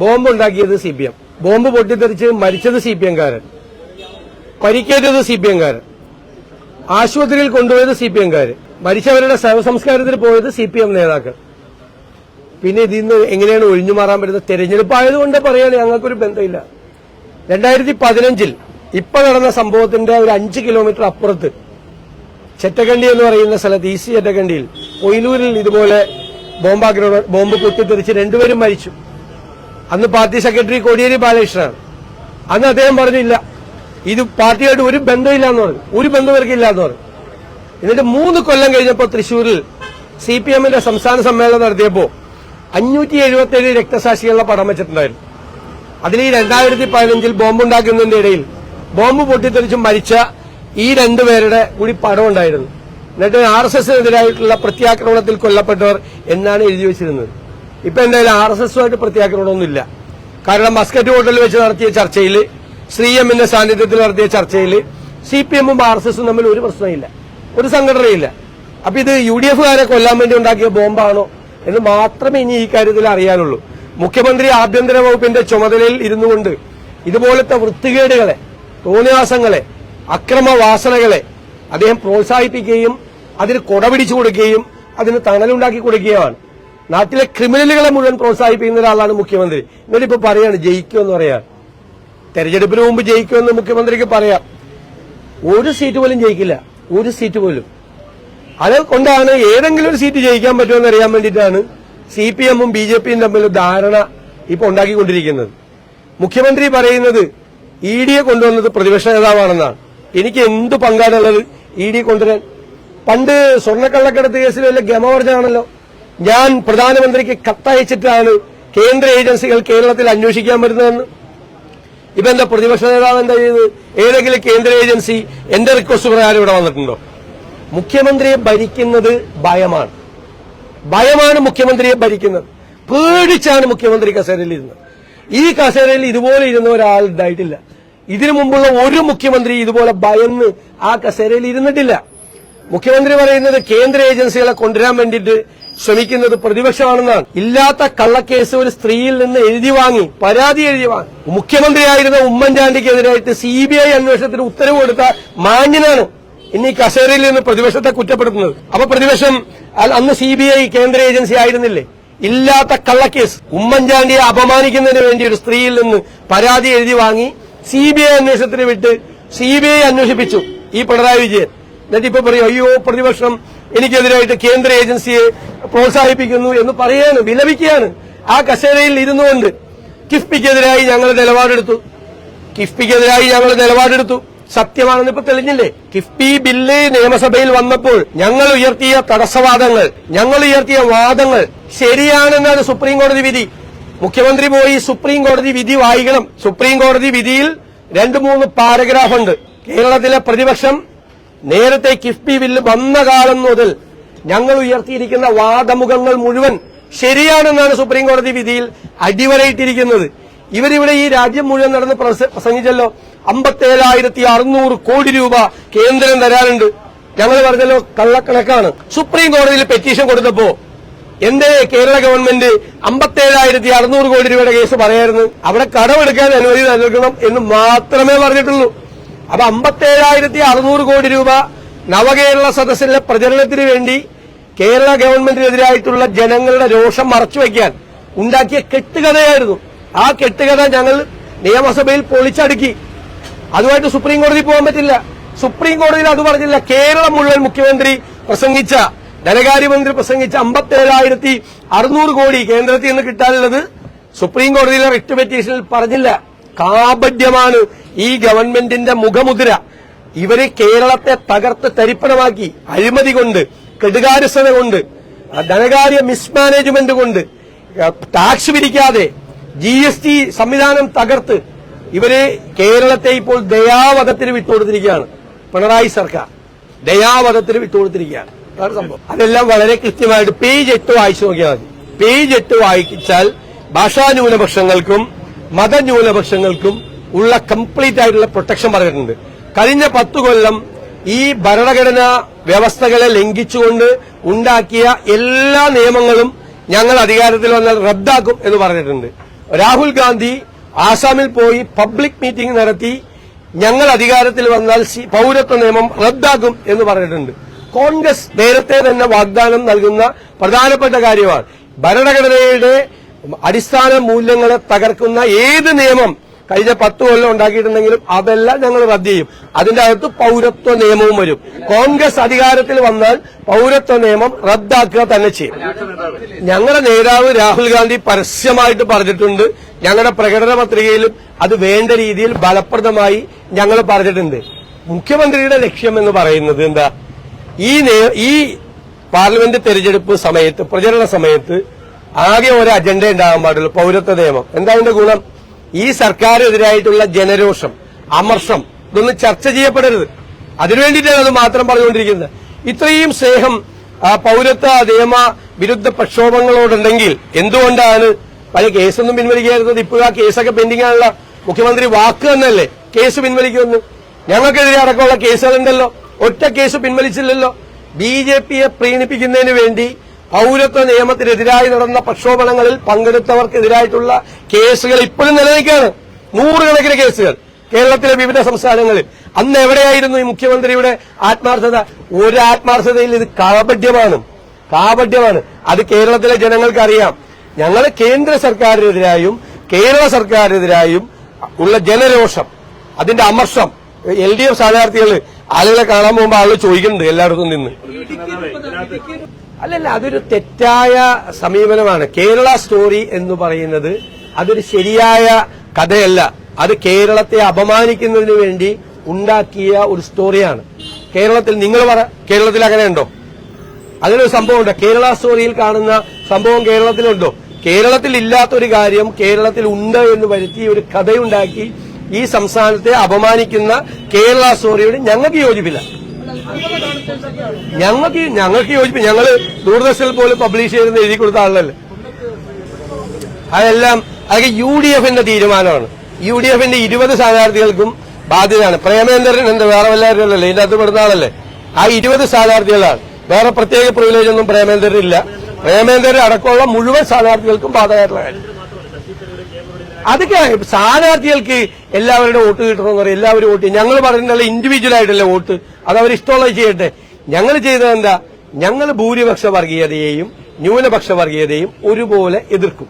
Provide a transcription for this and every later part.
Bomb ഉണ്ടാക്കിയത് C P M bomb പൊട്ടിത്തെറിച്ച് മരിച്ചത് സി പി എംകാരൻ പരിക്കേറ്റത് സി പി എംകാരൻ ആശുപത്രിയിൽ കൊണ്ടുപോയത് സി പി എംകാർ മരിച്ചവരുടെ ശവസംസ്കാരത്തിൽ പോയത് സി പി എം നേതാക്കൾ. പിന്നെ ഇതിൽ നിന്ന് എങ്ങനെയാണ് ഒഴിഞ്ഞു മാറാൻ പറ്റുന്നത്? തെരഞ്ഞെടുപ്പ് ആയതുകൊണ്ട് പറയാൻ ഞങ്ങൾക്കൊരു ബന്ധമില്ല. രണ്ടായിരത്തി പതിനഞ്ചിൽ ഇപ്പൊ നടന്ന സംഭവത്തിന്റെ ഒരു അഞ്ച് കിലോമീറ്റർ അപ്പുറത്ത് ചെറ്റക്കണ്ടി എന്ന് പറയുന്ന സ്ഥലത്ത് ഈ സി ചെറ്റക്കണ്ടിയിൽ ഒയിലൂരിൽ ഇതുപോലെ ബോംബാക്രമണം ബോംബ് പൊട്ടിത്തെറിച്ച് രണ്ടുപേരും മരിച്ചു. അന്ന് പാർട്ടി സെക്രട്ടറി കോടിയേരി ബാലകൃഷ്ണൻ. അന്ന് അദ്ദേഹം പറഞ്ഞില്ല ഇത് പാർട്ടിയായിട്ട് ഒരു ബന്ധമില്ല എന്ന് പറഞ്ഞു ഒരു ബന്ധം ഇവർക്കില്ല എന്ന് പറഞ്ഞു. എന്നിട്ട് മൂന്ന് കൊല്ലം കഴിഞ്ഞപ്പോൾ തൃശൂരിൽ സി പി എമ്മിന്റെ സംസ്ഥാന സമ്മേളനം നടത്തിയപ്പോൾ അഞ്ഞൂറ്റി എഴുപത്തിയേഴ് രക്തസാക്ഷികളുടെ പടം വെച്ചിട്ടുണ്ടായിരുന്നു. അതിൽ ഈ രണ്ടായിരത്തി പതിനഞ്ചിൽ ബോംബുണ്ടാക്കുന്നതിന്റെ ഇടയിൽ ബോംബ് പൊട്ടിത്തെറിച്ച് മരിച്ച ഈ രണ്ടുപേരുടെ കൂടി പടം ഉണ്ടായിരുന്നു. എന്നിട്ട് ആർ എസ് എസിനെതിരായിട്ടുള്ള പ്രത്യാക്രമണത്തിൽ കൊല്ലപ്പെട്ടവർ എന്നാണ് എഴുതി വെച്ചിരുന്നത്. ഇപ്പൊ എന്തായാലും ആർ എസ് എസുമായിട്ട് പ്രത്യാക്രമണമൊന്നുമില്ല. കാരണം മസ്കറ്റ് ഹോട്ടലിൽ വെച്ച് നടത്തിയ ചർച്ചയിൽ ശ്രീ എമ്മിന്റെ സാന്നിധ്യത്തിൽ നടത്തിയ ചർച്ചയിൽ സി പി എമ്മും ആർ എസ് എസും തമ്മിൽ ഒരു പ്രശ്നമില്ല. ഒരു സംഘടനയില്ല. അപ്പൊ ഇത് യു ഡി എഫുകാരെ കൊല്ലാൻ വേണ്ടി ഉണ്ടാക്കിയ ബോംബാണോ എന്ന് മാത്രമേ ഇനി ഈ കാര്യത്തിൽ അറിയാനുള്ളൂ. മുഖ്യമന്ത്രി ആഭ്യന്തര വകുപ്പിന്റെ ചുമതലയിൽ ഇരുന്നു കൊണ്ട് ഇതുപോലത്തെ വൃത്തികേടുകളെ തോന്നിവാസങ്ങളെ അക്രമവാസനകളെ അദ്ദേഹം പ്രോത്സാഹിപ്പിക്കുകയും അതിന് കൊടപിടിച്ചു കൊടുക്കുകയും അതിന് തണലുണ്ടാക്കി കൊടുക്കുകയുമാണ്. നാട്ടിലെ ക്രിമിനലുകളെ മുഴുവൻ പ്രോത്സാഹിപ്പിക്കുന്ന ഒരാളാണ് മുഖ്യമന്ത്രി. എന്നിട്ട് ഇപ്പൊ പറയാണ് ജയിക്കുമെന്ന് പറയാ. തെരഞ്ഞെടുപ്പിന് മുമ്പ് ജയിക്കുമെന്ന് മുഖ്യമന്ത്രിക്ക് പറയാം. ഒരു സീറ്റ് പോലും ജയിക്കില്ല. ഒരു സീറ്റ് പോലും. അത് കൊണ്ടാണ് ഏതെങ്കിലും ഒരു സീറ്റ് ജയിക്കാൻ പറ്റുമെന്ന് അറിയാൻ വേണ്ടിയിട്ടാണ് സി പി എമ്മും ബി ജെ പിയും തമ്മിൽ ധാരണ ഇപ്പൊ ഉണ്ടാക്കിക്കൊണ്ടിരിക്കുന്നത്. മുഖ്യമന്ത്രി പറയുന്നത് ഇ ഡിയെ കൊണ്ടുവന്നത് പ്രതിപക്ഷ നേതാവാണെന്നാണ്. എനിക്ക് എന്ത് പങ്കാണുള്ളത് ഇ ഡി കൊണ്ടുവരാൻ? പണ്ട് സ്വർണക്കള്ളക്കടത്ത് കേസിൽ വല്ല ഗമവർജനാണല്ലോ ഞാൻ പ്രധാനമന്ത്രിക്ക് കത്തയച്ചിട്ടാണ് കേന്ദ്ര ഏജൻസികൾ കേരളത്തിൽ അന്വേഷിക്കാൻ വരുന്നതെന്ന്. ഇപ്പൊ എന്താ പ്രതിപക്ഷ നേതാവ് എന്താ ചെയ്ത് ഏതെങ്കിലും കേന്ദ്ര ഏജൻസി എന്റെ റിക്വസ്റ്റ് പ്രകാരം ഇവിടെ വന്നിട്ടുണ്ടോ? മുഖ്യമന്ത്രിയെ ഭരിക്കുന്നത് ഭയമാണ്. ഭയമാണ് മുഖ്യമന്ത്രിയെ ഭരിക്കുന്നത്. പേടിച്ചാണ് മുഖ്യമന്ത്രി കസേരയിൽ ഇരുന്നത് ഈ കസേരയിൽ ഇതുപോലെ ഇരുന്ന ഒരാൾ ഉണ്ടായിട്ടില്ല. ഇതിനു മുമ്പുള്ള ഒരു മുഖ്യമന്ത്രി ഇതുപോലെ ഭയന്ന് ആ കസേരയിൽ ഇരുന്നിട്ടില്ല. മുഖ്യമന്ത്രി പറയുന്നത് കേന്ദ്ര ഏജൻസികളെ കൊണ്ടുവരാൻ വേണ്ടിയിട്ട് ശ്രമിക്കുന്നത് പ്രതിപക്ഷമാണെന്നാണ്. ഇല്ലാത്ത കള്ളക്കേസ് ഒരു സ്ത്രീയിൽ നിന്ന് എഴുതി വാങ്ങി പരാതി എഴുതി വാങ്ങി. മുഖ്യമന്ത്രിയായിരുന്ന ഉമ്മൻചാണ്ടിക്കെതിരായിട്ട് സി ബി ഐ അന്വേഷണത്തിന് ഉത്തരവ് കൊടുത്ത മാന്യനാണ് ഇനി കസേരയിൽ നിന്ന് പ്രതിപക്ഷത്തെ കുറ്റപ്പെടുത്തുന്നത്. അപ്പൊ പ്രതിപക്ഷം അന്ന് സി ബി ഐ കേന്ദ്ര ഏജൻസി ആയിരുന്നില്ലേ? ഇല്ലാത്ത കള്ളക്കേസ്. ഉമ്മൻചാണ്ടിയെ അപമാനിക്കുന്നതിന് വേണ്ടി ഒരു സ്ത്രീയിൽ നിന്ന് പരാതി എഴുതി വാങ്ങി സി ബി ഐ അന്വേഷണത്തിന് വിട്ട് സി ബി ഐ അന്വേഷിപ്പിച്ചു ഈ പിണറായി വിജയൻ. എന്നിട്ട് ഇപ്പൊ പറയും അയ്യോ പ്രതിപക്ഷം എനിക്കെതിരായിട്ട് കേന്ദ്ര ഏജൻസിയെ പ്രോത്സാഹിപ്പിക്കുന്നു എന്ന് പറയാണ് വിലപിക്കുകയാണ്. ആ കസേരയിൽ ഇരുന്നുകൊണ്ട് കിഫ്ബിക്കെതിരായി ഞങ്ങൾ നിലപാടെടുത്തു. കിഫ്ബിക്കെതിരായി ഞങ്ങൾ നിലപാടെടുത്തു. സത്യമാണെന്ന് ഇപ്പൊ തെളിഞ്ഞില്ലേ? കിഫ്ബി ബില്ല് നിയമസഭയിൽ വന്നപ്പോൾ ഞങ്ങൾ ഉയർത്തിയ തടസ്സവാദങ്ങൾ ഞങ്ങൾ ഉയർത്തിയ വാദങ്ങൾ ശരിയാണെന്നാണ് സുപ്രീം കോടതി വിധി. മുഖ്യമന്ത്രി പോയി സുപ്രീം കോടതി വിധി വായിക്കണം. സുപ്രീം കോടതി വിധിയിൽ രണ്ട് മൂന്ന് പാരഗ്രാഫ് ഉണ്ട് കേരളത്തിലെ പ്രതിപക്ഷം നേരത്തെ കിഫ്ബി ബില്ല് വന്ന കാലം മുതൽ ഞങ്ങൾ ഉയർത്തിയിരിക്കുന്ന വാദമുഖങ്ങൾ മുഴുവൻ ശരിയാണെന്നാണ് സുപ്രീം കോടതി വിധിയിൽ അടിവരയിട്ടിരിക്കുന്നത്. ഇവരിവിടെ ഈ രാജ്യം മുഴുവൻ നടന്ന് പ്രസ- പ്രസംഗിച്ചല്ലോ. അമ്പത്തേഴായിരത്തി അറുന്നൂറ് കോടി രൂപ കേന്ദ്രം തരാനുണ്ട്. ഞങ്ങൾ പറഞ്ഞല്ലോ കള്ളക്കണക്കാണ്. സുപ്രീം കോടതിയിൽ പെറ്റീഷൻ കൊടുത്തപ്പോ എന്തേ കേരള ഗവൺമെന്റ് അമ്പത്തേഴായിരത്തി അറുന്നൂറ് കോടി രൂപയുടെ കേസ് പറയായിരുന്നു? അവിടെ കടമെടുക്കാൻ അനുമതി നൽകണം എന്ന് മാത്രമേ പറഞ്ഞിട്ടുള്ളൂ. അപ്പൊ അമ്പത്തേഴായിരത്തി അറുന്നൂറ് കോടി രൂപ നവകേരള സദസ്സിലെ പ്രചരണത്തിന് വേണ്ടി കേരള ഗവൺമെന്റിനെതിരായിട്ടുള്ള ജനങ്ങളുടെ രോഷം മറച്ചുവെക്കാൻ ഉണ്ടാക്കിയ കെട്ടുകഥയായിരുന്നു. ആ കെട്ടുകഥ ഞങ്ങൾ നിയമസഭയിൽ പൊളിച്ചടുക്കി. അതുമായിട്ട് സുപ്രീം കോടതി പോകാൻ പറ്റില്ല. സുപ്രീം കോടതിയിൽ അത് പറഞ്ഞില്ല. കേരളം മുഴുവൻ മുഖ്യമന്ത്രി പ്രസംഗിച്ച ധനകാര്യമന്ത്രി പ്രസംഗിച്ച അമ്പത്തേഴായിരത്തി അറുന്നൂറ് കോടി കേന്ദ്രത്തിൽ നിന്ന് കിട്ടാനുള്ളത് സുപ്രീം കോടതിയിലെ റിട്ട് പെറ്റീഷനിൽ പറഞ്ഞില്ല. കാപഡ്യമാണ് ഈ ഗവൺമെന്റിന്റെ മുഖമുദ്ര ഇവർ കേരളത്തെ തകർത്ത് തരിപ്പണമാക്കി അഴിമതി കൊണ്ട് കെടുകാര്യസ്ഥത കൊണ്ട് ധനകാര്യ മിസ്മാനേജ്മെന്റ് കൊണ്ട് ടാക്സ് പിരിക്കാതെ ജി എസ് ടി സംവിധാനം തകർത്ത് ഇവർ കേരളത്തെ ഇപ്പോൾ ദയാവധത്തിന് വിട്ടുകൊടുത്തിരിക്കുകയാണ്. പിണറായി സർക്കാർ ദയാവധത്തിന് വിട്ടുകൊടുത്തിരിക്കുകയാണ്. സംഭവം. അതെല്ലാം വളരെ കൃത്യമായിട്ട് പേജ് എട്ട് വായിച്ചു നോക്കിയാൽ മതി. പേജ് എട്ട് വായിച്ചാൽ ഭാഷാ ന്യൂനപക്ഷങ്ങൾക്കും മതന്യൂനപക്ഷങ്ങൾക്കും ഉള്ള കംപ്ലീറ്റ് ആയിട്ടുള്ള പ്രൊട്ടക്ഷൻ പറഞ്ഞിട്ടുണ്ട്. കഴിഞ്ഞ പത്ത് കൊല്ലം ഈ ഭരണഘടനാ വ്യവസ്ഥകളെ ലംഘിച്ചുകൊണ്ട് ഉണ്ടാക്കിയ എല്ലാ നിയമങ്ങളും ഞങ്ങൾ അധികാരത്തിൽ വന്നാൽ റദ്ദാക്കും എന്ന് പറഞ്ഞിട്ടുണ്ട്. രാഹുൽ ഗാന്ധി ആസാമിൽ പോയി പബ്ലിക് മീറ്റിംഗ് നടത്തി ഞങ്ങൾ അധികാരത്തിൽ വന്നാൽ പൌരത്വ നിയമം റദ്ദാക്കും എന്ന് പറഞ്ഞിട്ടുണ്ട്. കോൺഗ്രസ് നേരത്തെ തന്നെ വാഗ്ദാനം നൽകുന്ന പ്രധാനപ്പെട്ട കാര്യമാണ്. ഭരണഘടനയുടെ അടിസ്ഥാന മൂല്യങ്ങളെ തകർക്കുന്ന ഏത് നിയമം കഴിഞ്ഞ പത്ത് കൊല്ലം ഉണ്ടാക്കിയിട്ടുണ്ടെങ്കിലും അതെല്ലാം ഞങ്ങൾ റദ്ദ് ചെയ്യും. അതിന്റെ അകത്ത് പൌരത്വ നിയമവും വരും. കോൺഗ്രസ് അധികാരത്തിൽ വന്നാൽ പൌരത്വ നിയമം റദ്ദാക്കുക തന്നെ ചെയ്യും. ഞങ്ങളുടെ നേതാവ് രാഹുൽ ഗാന്ധി പരസ്യമായിട്ട് പറഞ്ഞിട്ടുണ്ട്. ഞങ്ങളുടെ പ്രകടന പത്രികയിലും അത് വേണ്ട രീതിയിൽ ഫലപ്രദമായി ഞങ്ങൾ പറഞ്ഞിട്ടുണ്ട്. മുഖ്യമന്ത്രിയുടെ ലക്ഷ്യം എന്ന് പറയുന്നത് എന്താ? ഈ ഈ പാർലമെന്റ് തെരഞ്ഞെടുപ്പ് സമയത്ത് പ്രചരണ സമയത്ത് ആകെ ഒരു അജണ്ട ഉണ്ടാകാൻ പാടുള്ളൂ. പൗരത്വ നിയമം. എന്താ അതിന്റെ ഗുണം? ഈ സർക്കാരിനെതിരായിട്ടുള്ള ജനരോഷം അമർഷം ഇതൊന്നും ചർച്ച ചെയ്യപ്പെടരുത്. അതിനുവേണ്ടിയിട്ടാണ് അത് മാത്രം പറഞ്ഞുകൊണ്ടിരിക്കുന്നത്. ഇത്രയും സ്നേഹം പൌരത്വ നിയമ വിരുദ്ധ പ്രക്ഷോഭങ്ങളോടുണ്ടെങ്കിൽ എന്തുകൊണ്ടാണ് പല കേസൊന്നും പിൻവലിക്കാതിരുന്നത് ഇപ്പോഴും ആ കേസൊക്കെ പെൻഡിംഗ് ആണല്ലോ മുഖ്യമന്ത്രി വാക്ക് തന്നല്ലേ കേസ് പിൻവലിക്കുമെന്ന്. ഞങ്ങൾക്കെതിരെ അടക്കമുള്ള കേസുകളുണ്ടല്ലോ. ഒറ്റ കേസ് പിൻവലിച്ചില്ലല്ലോ. ബി ജെ പിയെ പ്രീണിപ്പിക്കുന്നതിന് വേണ്ടി പൌരത്വ നിയമത്തിനെതിരായി നടന്ന പ്രക്ഷോഭങ്ങളിൽ പങ്കെടുത്തവർക്കെതിരായിട്ടുള്ള കേസുകൾ ഇപ്പോഴും നിലനിൽക്കുകയാണ്. നൂറുകണക്കിന് കേസുകൾ. കേരളത്തിലെ വിവിധ സംസ്ഥാനങ്ങളിൽ. അന്ന് എവിടെയായിരുന്നു ഈ മുഖ്യമന്ത്രിയുടെ ആത്മാർത്ഥത? ഒരു ആത്മാർത്ഥതയിൽ ഇത് കാപഢ്യമാണ് കാപഢ്യമാണ് അത് കേരളത്തിലെ ജനങ്ങൾക്ക് അറിയാം ഞങ്ങൾ കേന്ദ്ര സർക്കാരിനെതിരായും കേരള സർക്കാരിനെതിരായും ഉള്ള ജനരോഷം അതിന്റെ അമർഷം എൽ ഡി എഫ് സ്ഥാനാർത്ഥികൾ ആളുകളെ കാണാൻ പോകുമ്പോൾ ആളുകൾ ചോദിക്കുന്നുണ്ട് എല്ലായിടത്തും നിന്ന്. അല്ലല്ല അതൊരു തെറ്റായ സമീപനമാണ്. കേരള സ്റ്റോറി എന്ന് പറയുന്നത് അതൊരു ശരിയായ കഥയല്ല. അത് കേരളത്തെ അപമാനിക്കുന്നതിന് വേണ്ടി ഉണ്ടാക്കിയ ഒരു സ്റ്റോറിയാണ്. കേരളത്തിൽ നിങ്ങൾ പറ കേരളത്തിൽ അങ്ങനെ ഉണ്ടോ? അങ്ങനൊരു സംഭവമുണ്ട്. കേരള സ്റ്റോറിയിൽ കാണുന്ന സംഭവം കേരളത്തിലുണ്ടോ? കേരളത്തിൽ ഇല്ലാത്തൊരു കാര്യം കേരളത്തിൽ ഉണ്ട് എന്ന് വരുത്തി ഒരു കഥയുണ്ടാക്കി ഈ സംസ്ഥാനത്തെ അപമാനിക്കുന്ന കേരള സ്റ്റോറിയോട് ഞങ്ങൾക്ക് യോജിപ്പില്ല. ഞങ്ങൾക്ക് ഞങ്ങൾക്ക് യോജിപ്പ്. ഞങ്ങൾ ദൂരദർശനിൽ പോലും പബ്ലിഷ് ചെയ്തെന്ന് എഴുതി കൊടുത്ത ആളല്ലേ അതെല്ലാം അതൊക്കെ യു ഡി എഫിന്റെ തീരുമാനമാണ്. യു ഡി എഫിന്റെ ഇരുപത് സ്ഥാനാർത്ഥികൾക്കും ബാധ്യതയാണ്. പ്രേമേന്ദ്രൻ എന്ത് വേറെ വല്ലവരല്ലേ ഇതിന്റെ അകത്ത് പെടുന്ന ആളല്ലേ? ആ ഇരുപത് സ്ഥാനാർത്ഥികളാണ്. വേറെ പ്രത്യേക പ്രിവിലേജ് ഒന്നും പ്രേമേന്ദ്രനില്ല. പ്രേമേന്ദ്രൻ അടക്കമുള്ള മുഴുവൻ സ്ഥാനാർത്ഥികൾക്കും ബാധകമായിട്ടുള്ള കാര്യം. അതൊക്കെ സ്ഥാനാർത്ഥികൾക്ക് എല്ലാവരുടെ വോട്ട് കിട്ടണമെന്ന് പറയും. എല്ലാവരും വോട്ട് ഞങ്ങൾ പറഞ്ഞിട്ടുള്ള ഇൻഡിവിജ്വൽ ആയിട്ടല്ലേ വോട്ട്. അത് അവർ ഇഷ്ടമുള്ളത് ചെയ്യട്ടെ. ഞങ്ങൾ ചെയ്തത് എന്താ? ഞങ്ങൾ ഭൂരിപക്ഷ വർഗീയതയെയും ന്യൂനപക്ഷ വർഗീയതയും ഒരുപോലെ എതിർക്കും.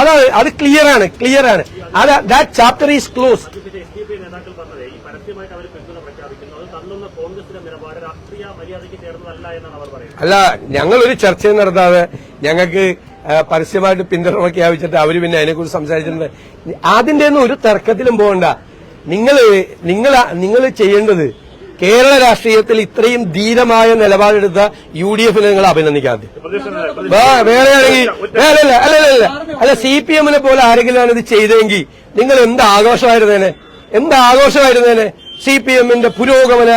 അതാണ് അത് ക്ലിയർ ആണ് ക്ലിയർ ആണ്. അത് ദാറ്റ് ചാപ്റ്റർ ഈസ് ക്ലോസ് അത് അല്ല ഞങ്ങളൊരു ഒരു ചർച്ചയും നടത്താതെ ഞങ്ങൾക്ക് പരസ്യമായിട്ട് പിന്തുണ പ്രഖ്യാപിച്ചിട്ട് അവർ പിന്നെ അതിനെക്കുറിച്ച് സംസാരിച്ചിട്ടുണ്ട്. അതിന്റെ ഒന്നും ഒരു തർക്കത്തിലും പോകണ്ട. നിങ്ങൾ നിങ്ങൾ നിങ്ങൾ ചെയ്യേണ്ടത് കേരള രാഷ്ട്രീയത്തിൽ ഇത്രയും ധീരമായ നിലപാടെടുത്ത യു ഡി എഫിനെ നിങ്ങൾ അഭിനന്ദിക്കാതെ വേറെ ആണെങ്കിൽ അല്ല അല്ലല്ല അല്ല സി പി എമ്മിനെ പോലെ ആരെങ്കിലും ഇത് ചെയ്തെങ്കിൽ നിങ്ങൾ എന്ത് ആഘോഷമായിരുന്നേനെ? എന്ത് ആഘോഷമായിരുന്നേനെ? സി പി എമ്മിന്റെ പുരോഗമന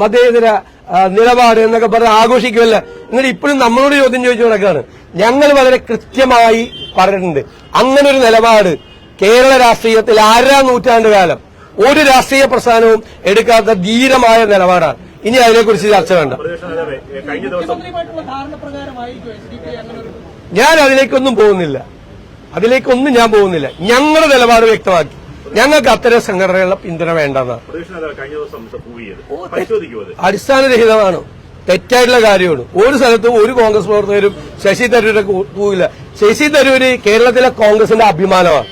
മതേതര നിലപാട് എന്നൊക്കെ പറഞ്ഞ് ആഘോഷിക്കുമല്ല? എന്നിട്ട് ഇപ്പോഴും നമ്മളോട് ചോദ്യം ചോദിച്ചു നടക്കുകയാണ്. ഞങ്ങൾ വളരെ കൃത്യമായി പറഞ്ഞിട്ടുണ്ട്. അങ്ങനെ ഒരു നിലപാട് കേരള രാഷ്ട്രീയത്തിൽ ആരാം നൂറ്റാണ്ട് കാലം? ഒരു രാഷ്ട്രീയ പ്രസ്ഥാനവും എടുക്കാത്ത ധീരമായ നിലപാടാണ്. ഇനി അതിനെക്കുറിച്ച് ചർച്ച വേണ്ട. ഞാൻ അതിലേക്കൊന്നും പോകുന്നില്ല. അതിലേക്കൊന്നും ഞാൻ പോകുന്നില്ല. ഞങ്ങളുടെ നിലപാട് വ്യക്തമാക്കി. ഞങ്ങൾക്ക് അത്തരം സംഘടനകളുടെ പിന്തുണ വേണ്ടെന്നാണ് ചെയ്ത് അടിസ്ഥാനരഹിതമാണ്. തെറ്റായിട്ടുള്ള കാര്യമാണ്. ഒരു സ്ഥലത്തും ഒരു കോൺഗ്രസ് പ്രവർത്തകരും ശശി തരൂരെ പോവില്ല. ശശി തരൂര് കേരളത്തിലെ കോൺഗ്രസിന്റെ അഭിമാനമാണ്.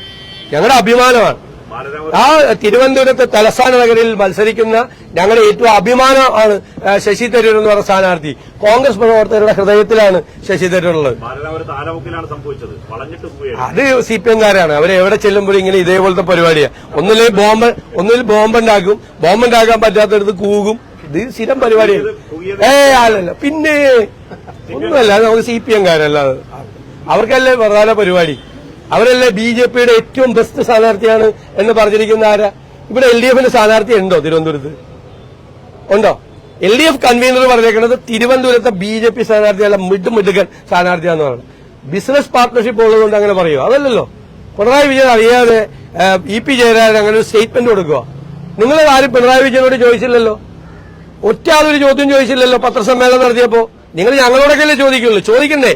ഞങ്ങളുടെ അഭിമാനമാണ്. ആ തിരുവനന്തപുരത്ത് തലസ്ഥാന നഗരിൽ മത്സരിക്കുന്ന ഞങ്ങളുടെ ഏറ്റവും അഭിമാനമാണ് ശശി തരൂർ എന്ന് പറഞ്ഞ സ്ഥാനാർത്ഥി. കോൺഗ്രസ് പ്രവർത്തകരുടെ ഹൃദയത്തിലാണ് ശശി തരൂർ ഉള്ളത് അത് സി പി എംകാരാണ്. അവർ എവിടെ ചെല്ലുമ്പോഴും ഇങ്ങനെ ഇതേപോലത്തെ പരിപാടിയാണ് ഒന്നിലെ ബോംബ് ഒന്നിൽ ബോംബുണ്ടാക്കും. ബോംബുണ്ടാക്കാൻ ബോംബ് പറ്റാത്തടത്ത് കൂകും. ഇത് സ്ഥിരം പരിപാടിയാണ് ഏ അല്ലല്ല. പിന്നെ ഒന്നുമല്ല നമുക്ക് സി പി എംകാരല്ല. അവർക്കല്ലേ പ്രധാന പരിപാടി? അവരല്ലേ ബി ജെ പിയുടെ ഏറ്റവും ബെസ്റ്റ് സ്ഥാനാർത്ഥിയാണ് എന്ന് പറഞ്ഞിരിക്കുന്ന ആരാ? ഇവിടെ എൽ ഡി എഫിന്റെ സ്ഥാനാർത്ഥി ഉണ്ടോ തിരുവനന്തപുരത്ത്? ഉണ്ടോ? എൽ ഡി എഫ് കൺവീനർ പറഞ്ഞേക്കുന്നത് തിരുവനന്തപുരത്തെ ബി ജെ പി സ്ഥാനാർത്ഥിയല്ല മിഡ് മിടുക്കൻ സ്ഥാനാർത്ഥിയാന്ന് പറയുന്നത് ബിസിനസ് പാർട്ട്ണർഷിപ്പ് ഉള്ളതുകൊണ്ട് അങ്ങനെ പറയുമോ അതല്ലല്ലോ. പിണറായി വിജയൻ അറിയാതെ ഇ പി ജയരാജൻ അങ്ങനെ ഒരു സ്റ്റേറ്റ്മെന്റ് കൊടുക്കുക നിങ്ങൾ ആരും പിണറായി വിജയനോട് ചോദിച്ചില്ലല്ലോ. ഒറ്റ ആളൊരു ചോദ്യം ചോദിച്ചില്ലല്ലോ പത്രസമ്മേളനം നടത്തിയപ്പോ? നിങ്ങൾ ഞങ്ങളോടൊക്കെയല്ലേ ചോദിക്കുള്ളൂ. ചോദിക്കണ്ടേ?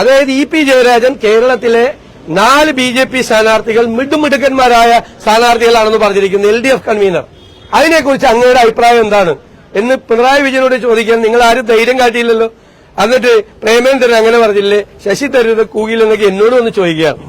അതായത് ഇ പി ജയരാജൻ കേരളത്തിലെ നാല് ബി ജെ പി സ്ഥാനാർത്ഥികൾ മിടുമിടുക്കന്മാരായ സ്ഥാനാർത്ഥികളാണെന്ന് പറഞ്ഞിരിക്കുന്നു എൽ ഡി എഫ് കൺവീനർ. അതിനെക്കുറിച്ച് അങ്ങയുടെ അഭിപ്രായം എന്താണ്? എന്ന് പിണറായി വിജയനോട് ചോദിക്കാൻ നിങ്ങൾ ആരും ധൈര്യം കാട്ടിയില്ലല്ലോ. എന്നിട്ട് പ്രേമേന്ദ്രൻ അങ്ങനെ പറഞ്ഞില്ലേ ശശി തരൂർ കൂകിലെന്നൊക്കെ എന്നോട് വന്ന് ചോദിക്കുകയാണ്.